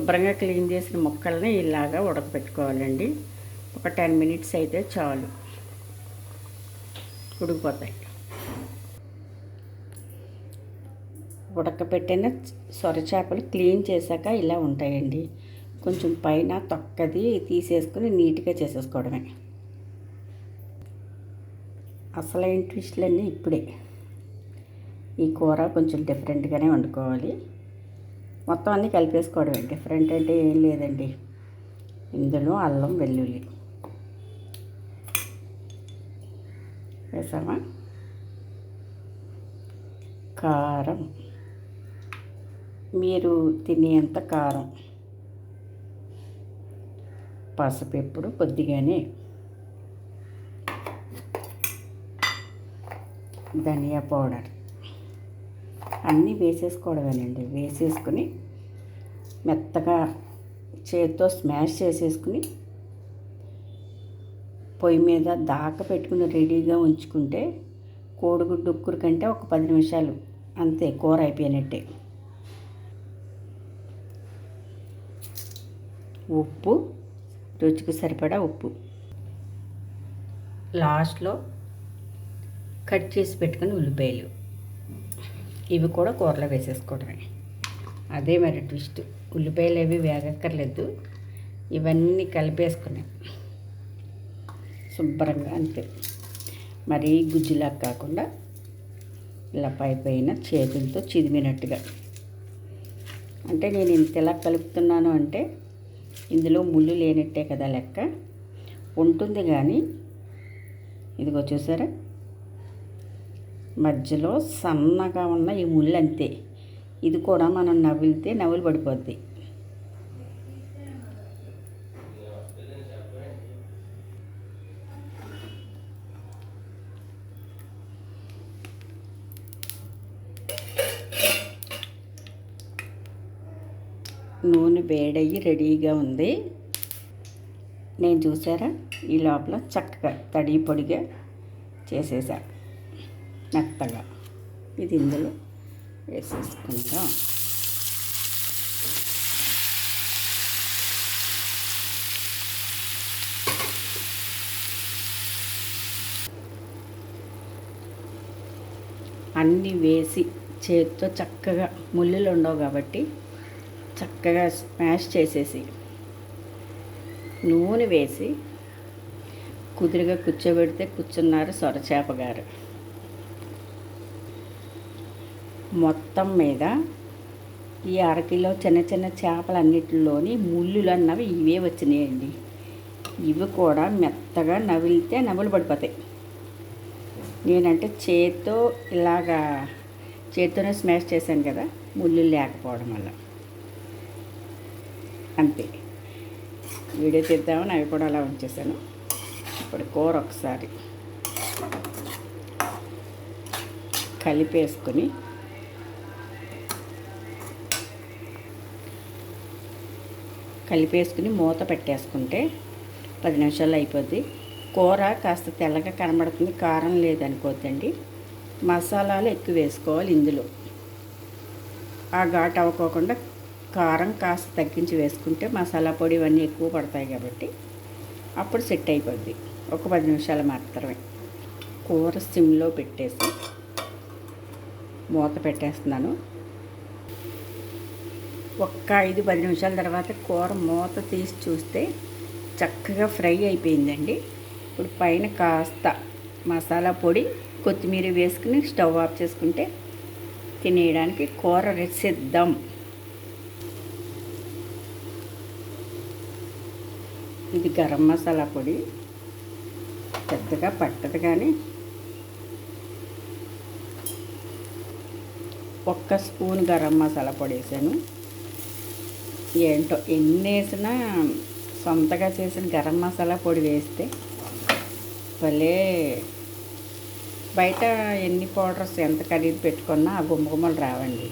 శుభ్రంగా క్లీన్ చేసిన ముక్కల్ని ఇలాగా ఉడకపెట్టుకోవాలండి. ఒక టెన్ మినిట్స్ అయితే చాలు. ఉడికిపోతాయి. ఉడకపెట్టిన సొర చేపలు క్లీన్ చేశాక ఇలా ఉంటాయండి. కొంచెం పైన తొక్కది తీసేసుకుని నీట్గా చేసేసుకోవడమే. అసలైన ట్విస్ట్లన్నీ ఇప్పుడే. ఈ కూర కొంచెం డిఫరెంట్గానే వండుకోవాలి. మొత్తం అన్నీ కలిపేసుకోవడమే. డిఫరెంట్ అంటే ఏం లేదండి. ఇందులో అల్లం వెల్లుల్లి. వేసామా? కారం. మీరు తినేంత కారం. పసుపు ఎప్పుడు కొద్దిగానే. ధనియా పౌడర్. అన్నీ వేసేసుకోవడమేనండి. వేసేసుకుని మెత్తగా చేతితో స్మాష్ చేసేసుకుని పొయ్యి మీద దాకా పెట్టుకుని రెడీగా ఉంచుకుంటే కోడిగుడ్డు ఉక్కురు కంటే ఒక పది నిమిషాలు అంతే కూర అయిపోయినట్టే. ఉప్పు రుచికి సరిపడా ఉప్పు. లాస్ట్లో కట్ చేసి పెట్టుకుని ఉల్లిపాయలు. ఇవి కూడా కూరలో వేసేసుకోవడమే. అదే మరి ట్విస్ట్ ఉల్లిపాయలు అవి వేగక్కర్లేదు. ఇవన్నీ కలిపేసుకున్నాం శుభ్రంగా అంతే. మరీ గుజ్జులా కాకుండా ఇలా పై పైన చేతులతో చిదిమినట్టుగా. అంటే నేను ఇంత ఎలా కలుపుతున్నాను అంటే ఇందులో ముళ్ళు లేనట్టే కదా లెక్క. ఉంటుంది కానీ ఇదిగో చూసారా? మధ్యలో సన్నగా ఉన్న ఈ ముళ్ళు అంతే ఇది కూడా మనం నవ్విలితే నవ్వులు పడిపోద్ది. నూనె వేడయ్యి రెడీగా ఉంది. నేను చూసారా? ఈ లోపల చక్కగా తడి పొడిగా చేసేసా. మెత్తగా ఇది ఇందులో వేసేసుకుంటాం. అన్నీ వేసి చేతితో చక్కగా ముళ్ళులు ఉండవు కాబట్టి చక్కగా స్మాష్ చేసేసి నూనె వేసి కుదురుగా కూర్చోబెడితే కూర్చున్నారు సొరచేప గారు మొత్తం మీద ఈ అరకిలో చిన్న చిన్న చేపలన్నిటిలోని ముళ్ళులు అన్నవి ఇవే వచ్చినాయండి. ఇవి కూడా మెత్తగా నవిలితే నవ్వులు పడిపోతాయి. నేనంటే చేత్తో ఇలాగా చేత్తోనే స్మాష్ చేశాను కదా ముళ్ళు లేకపోవడం వల్ల. అంతే. వీడియో తీద్దామని అవి కూడా అలా ఉంచేసాను ఇప్పుడు కూర ఒకసారి కలిపేసుకొని కలిపేసుకుని మూత పెట్టేసుకుంటే పది నిమిషాలు అయిపోద్ది. కూర కాస్త తెల్లగా కనబడుతుంది. కారం లేదనుకోద్దండి. మసాలాలు ఎక్కువ వేసుకోవాలి ఇందులో. ఆ ఘాట్ అవ్వకోకుండా కారం కాస్త తగ్గించి వేసుకుంటే మసాలా పొడి ఇవన్నీ ఎక్కువ పడతాయి కాబట్టి అప్పుడు సెట్ అయిపోద్ది. ఒక పది నిమిషాలు మాత్రమే. కూర సిమ్లో పెట్టేసి మూత పెట్టేస్తున్నాను. ఒక్క ఐదు పది నిమిషాల తర్వాత కూర మూత తీసి చూస్తే చక్కగా ఫ్రై అయిపోయిందండి. ఇప్పుడు పైన కాస్త మసాలా పొడి కొత్తిమీర వేసుకుని స్టవ్ ఆఫ్ చేసుకుంటే తినేయడానికి కూర రెసిద్దాం. ఇది గరం మసాలా పొడి. పెద్దగా పట్టదు కానీ ఒక్క స్పూన్ గరం మసాలా పొడి వేసాను. ఏంటో ఎన్ని వేసినా సొంతగా చేసిన గరం మసాలా పొడి వేస్తే భలే బయట ఎన్ని పౌడర్స్ ఎంత ఖరీదు పెట్టుకున్నా ఆ గుమ్మగుమ్మలు రావండి.